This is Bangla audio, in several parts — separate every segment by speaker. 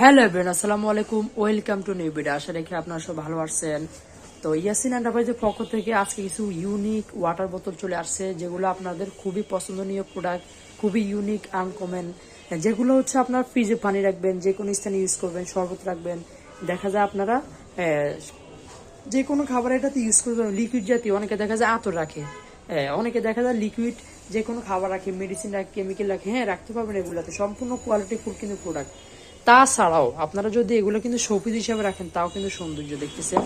Speaker 1: হ্যালো এভরিওয়ান আসসালামু আলাইকুম ওয়েলকাম টু নিউ ভিডিও আশা রেখে আপনারা সব ভালো আছেন। তো ইয়াসিন এন্টারপ্রাইজের পক্ষ থেকে আজকে কিছু ইউনিক ওয়াটার বোতল চলে আসছে, যেগুলো আপনাদের খুবই পছন্দনীয় প্রোডাক্ট খুবই ইউনিক আনকমন যেগুলো হচ্ছে আপনার ফ্রিজে পানি রাখবেন যে কোনো স্থানে ইউজ করবেন, শরবত রাখবেন। দেখা যায় আপনারা যে কোনো খাবার এটাতে ইউজ করবেন লিকুইড জাতীয়। অনেকে দেখা যায় আতর রাখে। অনেকে দেখা যায় লিকুইড যে কোনো খাবার রাখে মেডিসিন রাখে কেমিক্যাল রাখে। হ্যাঁ রাখতে পারবেন এগুলোতে। সম্পূর্ণ কোয়ালিটি ফুল কিন্তু প্রোডাক্ট তাছাড়াও আপনারা যদি এগুলো কিন্তু শোপিস হিসাবে রাখেন, তাও কিন্তু সৌন্দর্য দেখতেছেন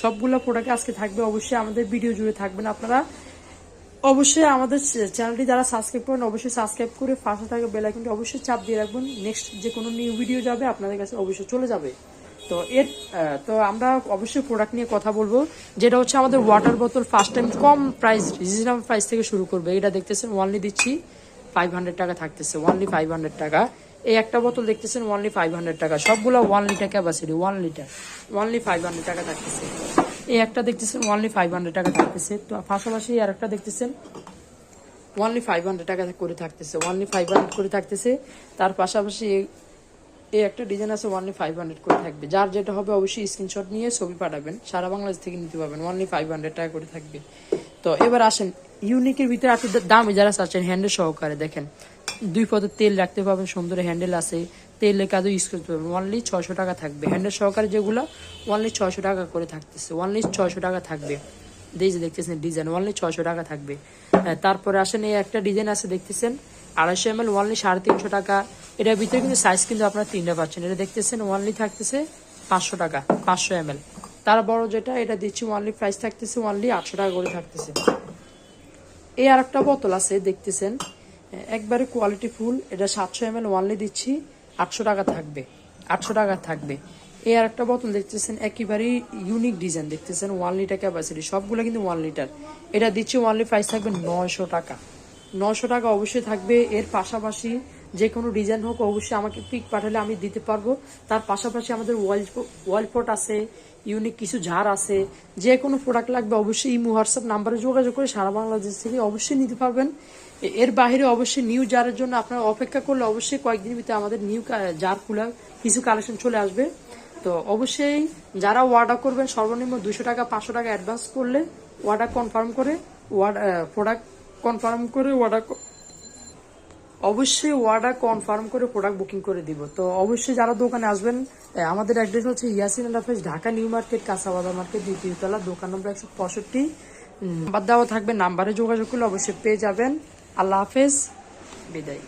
Speaker 1: সবগুলো প্রোডাক্ট আজকে থাকবে অবশ্যই আমাদের ভিডিও জুড়ে থাকবেন আপনারা। অবশ্যই আমাদের চ্যানেলটি যারা সাবস্ক্রাইব করেন, অবশ্যই সাবস্ক্রাইব করে পাশে থাকা আইকনটি অবশ্যই চাপ দিয়ে রাখবেন। নেক্সট যে কোনো নিউ ভিডিও যাবে, আপনাদের কাছে অবশ্যই চলে যাবে। তো এর তো আমরা অবশ্যই প্রোডাক্ট নিয়ে কথা বলব। যেটা হচ্ছে আমাদের ওয়াটার বোতল ফার্স্ট টাইম কম প্রাইস রিজনেবল প্রাইস থেকে শুরু করবে। এটা দেখতেছেন ওয়ানলি দিচ্ছি ফাইভ হান্ড্রেড টাকা থাকতেছে ওয়ানলি ফাইভ হান্ড্রেড টাকা। এই একটা বোতল দেখতেছেন ওয়ানলি ফাইভ হান্ড্রেড টাকা। সবগুলো one litre capacity one litre only five hundred টাকা থাকতেছে। এই একটা দেখতেছেন ওয়ানলি ফাইভ হান্ড্রেড টাকা থাকতেছে। তো পাশাপাশি আর একটা দেখতেছেন ওয়ানলি ফাইভ হান্ড্রেড টাকা করে থাকতেছে। ওয়ানলি ফাইভ হান্ড্রেড করে থাকতেছে। তার পাশাপাশি এই- একটা ডিজাইন আছে ওয়ানলি ফাইভ হান্ড্রেড করে থাকবে। যার যেটা হবে অবশ্যই স্ক্রিনশট নিয়ে ছবি পাঠাবেন। সারা বাংলাদেশ থেকে নিতে পারবেন। ওয়ানলি ফাইভ হান্ড্রেড টাকা করে থাকবে। তো এবার আসেন ইউনিকের ভিতরে আপনি দামে যারা চাচ্ছেন হ্যান্ডেল সহকারে দেখেন। দুই পদের তেল রাখতে পারবেন সুন্দর হ্যান্ডেল আছে। তেলের কাজও ইউজ করতে পারবেন ওয়ানলি ছয়শো টাকা থাকবে। হ্যান্ডেল সহকারে যেগুলো ওয়ানলি ছয়শো টাকা করে থাকতেছে। ওয়ানলি ছয়শো টাকা থাকবে। যে দেখতেছেন ডিজাইন ওয়ানলি ছয়শো টাকা থাকবে। তারপরে আসেন এই একটা ডিজাইন আছে, দেখতেছেন? আড়াইশো এম এল ওয়ানলি সাড়ে তিনশো টাকা। এটার ভিতরে কিন্তু সাইজ কিন্তু আপনার তিনটা পাচ্ছেন। এটা দেখতেছেন ওয়ানলি থাকতেছে পাঁচশো টাকা, পাঁচশো এম এল তার বড় যেটা, এটা দিচ্ছি ওয়ানলি প্রাইস থাকতেছে ওয়ানলি আটশো টাকা করে থাকতেছে। এই আর একটা বোতল আছে, দেখতেছেন? একবারে কোয়ালিটি ফুল, এটা সাতশো এম এল ওয়ানলি দিচ্ছি, আটশো টাকা থাকবে, আটশো টাকা থাকবে। এই আর একটা বোতল দেখতেছেন, একেবারেই ইউনিক ডিজাইন দেখতেছেন ওয়ান লিটার ক্যাপাসিটি সবগুলো কিন্তু ওয়ান লিটার এটা দিচ্ছি ওয়ানলি প্রাইস থাকবে নয়শো টাকা। নশো টাকা অবশ্যই থাকবে, এর পাশাপাশি যে কোনো ডিজাইন হোক, অবশ্যই আমাকে পিক পাঠালে আমি দিতে পারব। তার পাশাপাশি আমাদের ওয়াল ওয়াল পট আছে ইউনিক কিছু ঝাড় আছে, যে কোনো প্রোডাক্ট লাগবে অবশ্যই ইমো, হোয়াটসঅ্যাপ নাম্বারে যোগাযোগ করে সারা বাংলাদেশ থেকে অবশ্যই নিতে পারবেন। এর বাইরে অবশ্যই নিউ জারের জন্য আপনারা অপেক্ষা করলে অবশ্যই কয়েকদিনের ভিতরে আমাদের নিউ জার খুলে কিছু কালেকশন চলে আসবে। তো অবশ্যই যারা অর্ডার করবেন, সর্বনিম্ন দুশো টাকা, পাঁচশো টাকা অ্যাডভান্স করলে অর্ডার কনফার্ম করে প্রোডাক্ট কনফার্ম করে অর্ডার অবশ্যই অর্ডার কনফার্ম করে প্রোডাক্ট বুকিং করে দিব। তো অবশ্যই যারা দোকানে আসবেন আমাদের অ্যাড্রেস হচ্ছে Yasin enterprise Dhaka new market কাঁচাবাজার market দ্বিতীয় তলা দোকান নম্বর একশো পঁয়ষট্টি। বাদ দেওয়া থাকবে, নাম্বারে যোগাযোগ করলে অবশ্যই পেয়ে যাবেন। আল্লাহ হাফেজ, বিদায়।